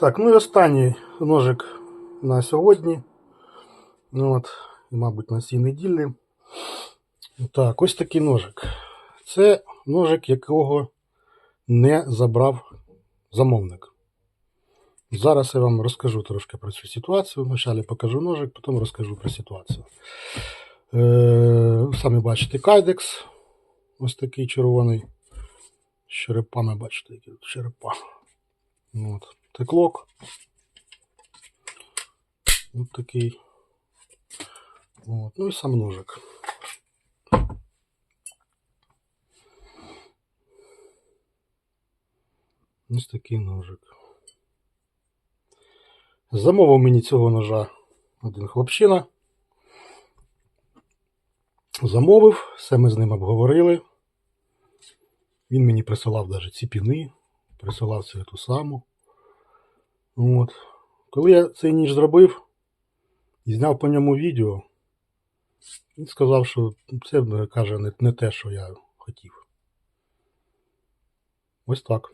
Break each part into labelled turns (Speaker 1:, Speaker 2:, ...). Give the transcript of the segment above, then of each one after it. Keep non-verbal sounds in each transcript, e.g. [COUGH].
Speaker 1: Так, ну і останній ножик на сьогодні. Ну, от, мабуть, на цій неділі. Так, ось такий ножик. Це ножик, якого не забрав замовник. Зараз я вам розкажу трошки про цю ситуацію. Вначалі покажу ножик, потім розкажу про ситуацію. Е, самі бачите кайдекс. Ось такий червоний. З черепами, бачите, які тут черепа. От. Теклок. Ось такий. От. Ну і сам ножик. Ось такий ножик. Замовив мені цього ножа один хлопчина. Замовив, все ми з ним обговорили. Він мені присилав навіть ці піни, присилав цю ту саму. От. Коли я цей ніж зробив і зняв по ньому відео, він сказав, що це каже не, не те, що я хотів. Ось так.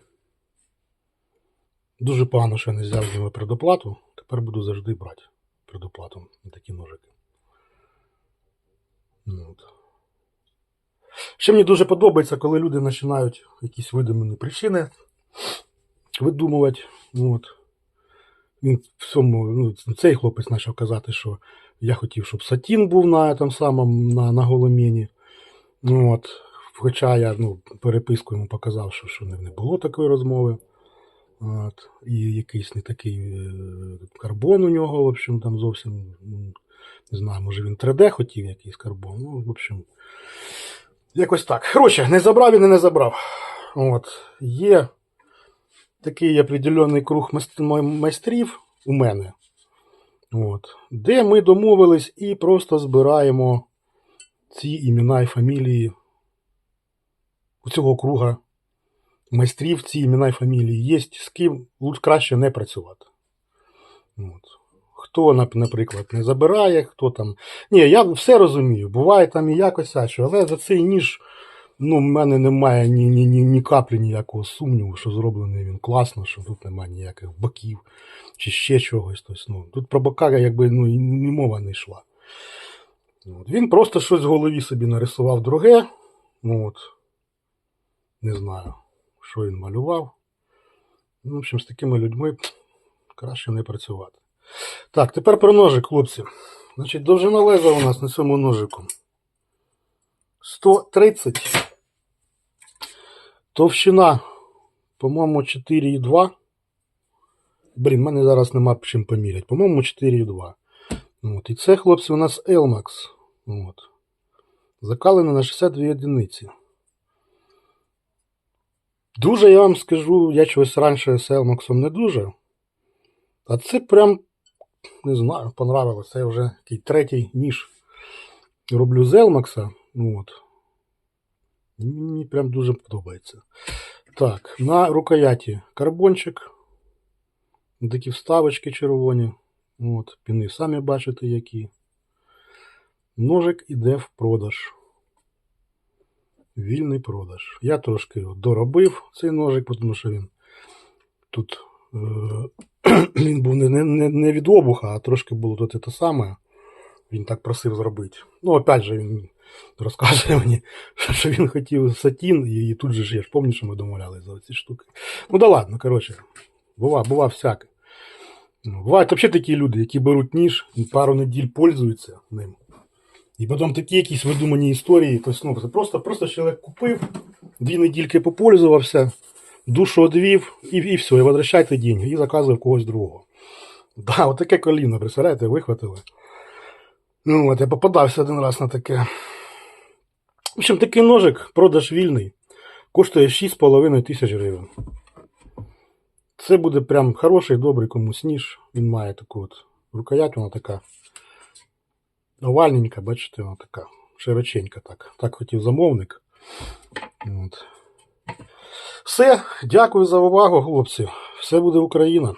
Speaker 1: Дуже погано, що я не взяв з нього предоплату. Тепер буду завжди брати предоплату на такі ножики. От. Ще мені дуже подобається, коли люди починають якісь видумані причини видумувати. От. Він в цьому, ну, цей хлопець почав казати, що я хотів, щоб сатін був на там самому на, на голоміні. Ну, от. Хоча я ну, переписку йому показав, що, що не, було такої розмови. От. І якийсь не такий е, карбон у нього, в общем, там зовсім не знаю, може він 3D хотів якийсь карбон. Ну, в общем, якось так. Коротше, не забрав і не забрав. От. Є такий определений круг майстрів у мене, от, де ми домовились і просто збираємо ці імена і фамілії у цього круга майстрів, ці імена і фамілії є, з ким краще не працювати. От. Хто, наприклад, не забирає, хто там. Ні, я все розумію. Буває там і якось, а що, але за цей ніж ну, в мене немає ні, ні, ні, ні каплі ніякого сумніву, що зроблений він класно, що тут немає ніяких боків чи ще чогось. Тобто, ну, тут про бока якби ну, і мова не йшла. От. Він просто щось в голові собі нарисував друге. Ну, от. Не знаю, що він малював. Ну, в общем, з такими людьми краще не працювати. Так, тепер про ножик, хлопці. Значить, довжина леза у нас на цьому ножику 130. Товщина, по-моєму, 4,2. Блін, в мене зараз нема чим поміряти. По-моєму, 4,2. От. І це, хлопці, у нас Elmax. От. Закалене на 62 одиниці. Дуже я вам скажу, я чогось раніше з Elmax не дуже. А це прям, не знаю, понравилось. Це вже такий третій ніж роблю з Elmax. От. Мені прям дуже подобається. Так, на рукояті карбончик. Такі вставочки червоні. От, піни самі бачите які. Ножик іде в продаж. Вільний продаж. Я трошки доробив цей ножик, тому що він тут е, [CLEARS THROAT] він був не, не, не від обуха, а трошки було тут те саме. Він так просив зробити. Ну, опять же, він розказує мені, що він хотів сатін, і тут же ж я ж пам'ятаю, що ми домовлялися за ці штуки. Ну да ладно, коротше, бува, бува всяке. Ну, Бувають взагалі такі люди, які беруть ніж, пару неділь пользуються ним. І потім такі якісь видумані історії. Тобто, ну, просто, просто чоловік купив, дві недільки попользувався, душу одвів і, і все, і возвращайте деньги, і заказує в когось другого. Да, от таке коліно, представляєте, вихватили. Ну, от я попадався один раз на таке. В общем, такий ножик, продаж вільний, коштує 6,5 тисяч гривень. Це буде прям хороший, добрий комусь ніж. Він має таку от рукоять, вона така овальненька, бачите, вона така широченька так. Так хотів замовник. От. Все, дякую за увагу, хлопці. Все буде Україна.